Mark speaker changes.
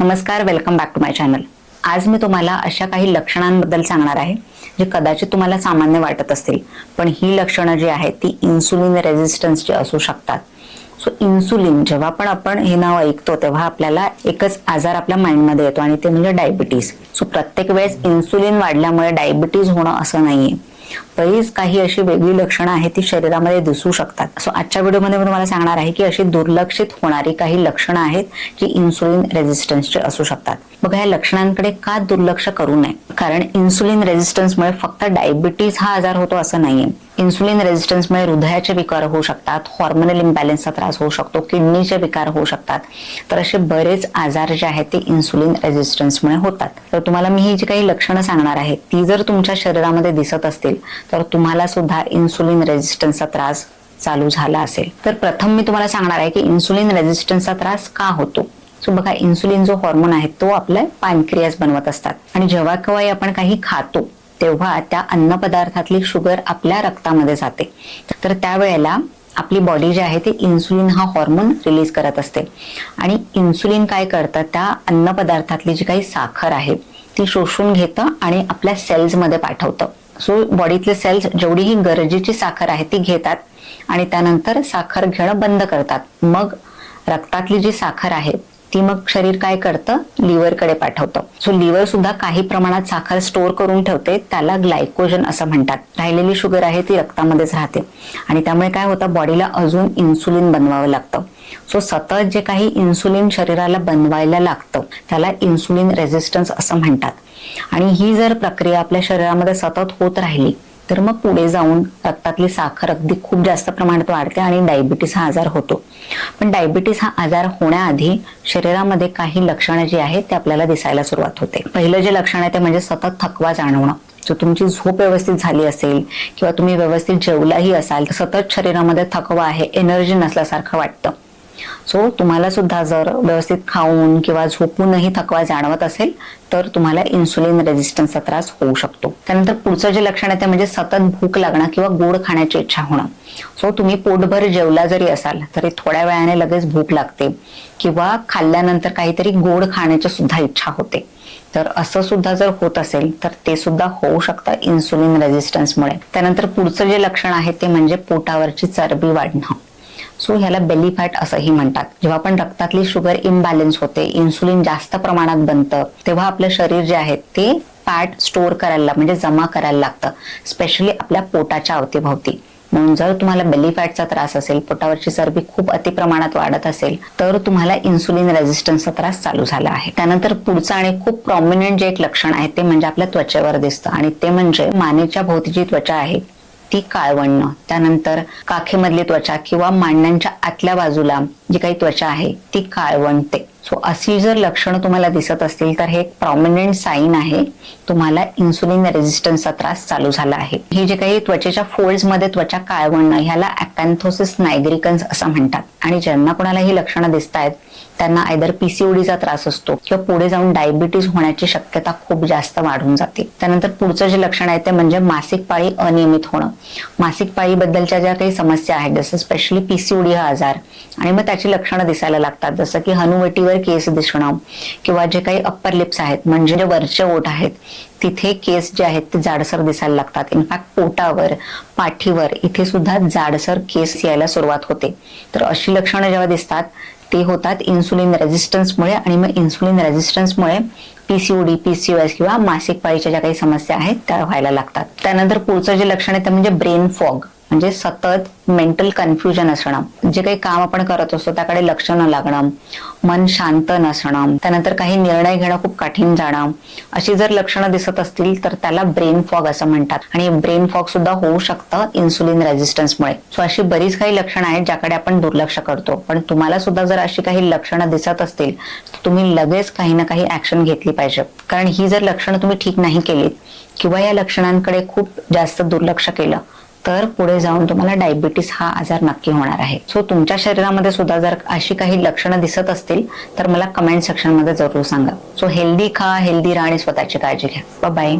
Speaker 1: नमस्कार welcome back to my channel आज मी तुम्हाला अशा काही लक्षणांबद्दल सांगणार आहे जे कदाचित तुम्हाला सामान्य वाटत असतील. पण ही लक्षणं जी आहेत ती इन्सुलिन रेझिस्टन्सची असू शकतात. सो इन्सुलिन जेव्हा पण आपण हे नाव ऐकतो तेव्हा आपल्याला एकच आजार आपल्या माइंडमध्ये येतो आणि ते म्हणजे डायबिटीस सो प्रत्येक वेळेस इन्सुलिन वाढल्यामुळे डायबिटीज होणं असं नाहीये. बरीच काही अशी वेगळी लक्षणं आहेत ती शरीरामध्ये दिसू शकतात. सो आजच्या व्हिडिओमध्ये मी तुम्हाला सांगणार आहे की अशी दुर्लक्षित होणारी काही लक्षणं आहेत जी इन्सुलिन रेझिस्टन्सची असू शकतात. मग या लक्षणांकडे का दुर्लक्ष करू नये? कारण इन्सुलिन रेझिस्टन्समुळे फक्त डायबिटीज हा आजार होतो असं नाहीये. इन्सुलिन रेझिस्टन्समुळे हृदयाचे विकार होऊ शकतात हॉर्मोनल इम्बॅलन्सचा त्रास होऊ शकतो किडनीचे विकार होऊ शकतात. तर असे बरेच आजार जे आहेत ते इन्सुलिन रेझिस्टन्समुळे होतात. तर तुम्हाला मी ही जी काही लक्षणं सांगणार आहे ती जर तुमच्या शरीरामध्ये दिसत असतील तर तुम्हाला सुद्धा इन्सुलिन रेझिस्टन्सचा त्रास चालू झाला असेल. तर प्रथम मी तुम्हाला सांगणार आहे की इन्सुलिन रेझिस्टन्सचा त्रास का होतो? सो बघा इन्सुलिन जो हॉर्मोन आहे तो आपल्या पॅनक्रियास बनवत असतात. आणि जेव्हा केव्हाही आपण काही खातो तेव्हा त्या अन्न पदार्थातली शुगर आपल्या रक्तामध्ये जाते. तर त्यावेळेला आपली बॉडी जी आहे ती इन्सुलिन हा हॉर्मोन रिलीज करत असते. आणि इन्सुलिन काय करतं? त्या अन्न पदार्थातली जी काही साखर आहे ती शोषून घेतं आणि आपल्या सेल्समध्ये पाठवतं. सो बॉडीतले सेल्स जेवढी ही गरजेची साखर आहे ती घेतात आणि त्यानंतर साखर घेणं बंद करतात. मग रक्तातली जी साखर आहे ती मग शरीर काय करतं? लिव्हरकडे पाठवतं. सो लिव्हर सुद्धा काही प्रमाणात साखर स्टोअर करून ठेवते त्याला ग्लायकोजन असं म्हणतात. राहिलेली शुगर आहे ती रक्तामध्येच राहते. आणि त्यामुळे काय होतं? बॉडीला अजून इन्सुलिन बनवावं लागतं. सो सतत जे काही इन्सुलिन शरीराला बनवायला लागतं त्याला इन्सुलिन रेझिस्टन्स असं म्हणतात. आणि ही जर प्रक्रिया आपल्या शरीरामध्ये सतत होत राहिली तर मग पुढे जाऊन रक्तातली साखर अगदी खूप जास्त प्रमाणात वाढते आणि डायबिटीस हा आजार होतो. पण डायबिटीस हा आजार होण्याआधी शरीरामध्ये काही लक्षणं जी आहेत ते आपल्याला दिसायला सुरुवात होते. पहिलं जे लक्षण आहे ते म्हणजे सतत थकवा जाणवणं. जर तुमची झोप व्यवस्थित झाली असेल किंवा तुम्ही व्यवस्थित जेवलाही असाल तर सतत शरीरामध्ये थकवा आहे एनर्जी नसल्यासारखं वाटतं. सो तुम्हाला सुद्धा जर व्यवस्थित खाऊन किंवा झोपूनही थकवा जाणवत असेल तर तुम्हाला इन्सुलिन रेझिस्टन्सचा त्रास होऊ शकतो. त्यानंतर पुढचं जे लक्षण आहे ते म्हणजे सतत भूक लागणं किंवा गोड खाण्याची इच्छा होणं. सो तुम्ही पोटभर जेवला जरी असाल तरी थोड्या वेळाने लगेच भूक लागते किंवा खाल्ल्यानंतर काहीतरी गोड खाण्याची सुद्धा इच्छा होते. तर असं सुद्धा जर होत असेल तर ते सुद्धा होऊ शकतं इन्सुलिन रेझिस्टन्समुळे त्यानंतर पुढचं जे लक्षण आहे ते म्हणजे पोटावरची चरबी वाढणं. सो ह्याला बेली फॅट असंही म्हणतात. जेव्हा पण रक्तातली शुगर इम्बॅलन्स होते इन्सुलिन जास्त प्रमाणात बनतं तेव्हा आपलं शरीर जे आहे ते फॅट स्टोअर करायला म्हणजे जमा करायला लागतं. स्पेशली आपल्या पोटाच्या अवतीभोवती. म्हणून जर तुम्हाला बेली फॅटचा त्रास असेल पोटावरची चरबी खूप अतिप्रमाणात वाढत असेल तर तुम्हाला इन्सुलिन रेझिस्टन्सचा त्रास चालू झाला आहे. त्यानंतर पुढचं आणि खूप प्रॉमिनंट जे एक लक्षण आहे ते म्हणजे आपल्या त्वचेवर दिसतं. आणि ते म्हणजे मानेच्या भोवतीची त्वचा आहे ती काळवणं. त्यानंतर काखेमधली त्वचा किंवा मांड्यांच्या आतल्या बाजूला जी काही त्वचा आहे ती काळवणते. सो अशी जर लक्षणं तुम्हाला दिसत असतील तर हे एक प्रॉमिनंट साईन आहे. तुम्हाला इन्सुलिन रेझिस्टन्सचा त्रास चालू झाला आहे. हे जे काही त्वचेच्या फोल्ड्समध्ये त्वचा काळवणं ह्याला अकॅन्थोसिस नायग्रिकन्स असं म्हणतात. आणि ज्यांना कोणाला ही लक्षणं दिसत आहेत त्यांना आयदर पीसीओडीचा त्रास असतो किंवा पुढे जाऊन डायबिटीज होण्याची शक्यता खूप जास्त वाढून जाते. त्यानंतर पुढचं जे लक्षण आहे ते म्हणजे मासिक पाळी अनियमित होणं. मासिक पाळीबद्दलच्या ज्या काही समस्या आहेत जसं स्पेशली पीसीओडी हा आजार आणि मग त्याची लक्षणं दिसायला लागतात. जसं की हनुवटीवर केस दिसणं किंवा जे काही अप्पर लिप्स आहेत म्हणजे जे वरचे ओठ आहेत तिथे केस जे आहेत ते जाडसर दिसायला लागतात. इनफॅक्ट पोटावर पाठीवर इथे सुद्धा जाडसर केस यायला सुरुवात होते. तर अशी लक्षणं जेव्हा दिसतात ते होतात इन्सुलिन रेझिस्टन्समुळे आणि मग इन्सुलिन रेझिस्टन्समुळे पीसीओडी पीसीओएस किंवा मासिक पाळीच्या ज्या काही समस्या आहेत त्या व्हायला लागतात. त्यानंतर पुढचं जे लक्षण आहे ते म्हणजे ब्रेन फॉग म्हणजे सतत मेंटल कन्फ्युजन असणं. जे काही काम आपण करत असतो त्याकडे लक्ष न लागणं. मन शांत नसणं. त्यानंतर काही निर्णय घेणं खूप कठीण जाणं. अशी जर लक्षणं दिसत असतील तर त्याला ब्रेन फॉग असं म्हणतात. आणि ब्रेन फॉग सुद्धा होऊ शकतं इन्सुलिन रेझिस्टन्समुळे सो अशी बरीच काही लक्षणं आहेत ज्याकडे आपण दुर्लक्ष करतो. पण तुम्हाला सुद्धा जर अशी काही लक्षणं दिसत असतील तर तुम्ही लगेच काही ना काही ऍक्शन घेतली पाहिजे. कारण ही जर लक्षणं तुम्ही ठीक नाही केलीत किंवा या लक्षणांकडे खूप जास्त दुर्लक्ष केलं तर पुढे जाऊन तुम्हाला डायबिटीस हा आजार नक्की होणार आहे. सो तुमच्या शरीरामध्ये सुद्धा जर अशी काही लक्षणं दिसत असतील तर मला कमेंट सेक्शनमध्ये जरूर सांगा. सो हेल्दी खा हेल्दी राहा आणि स्वतःची काळजी घ्या. बाय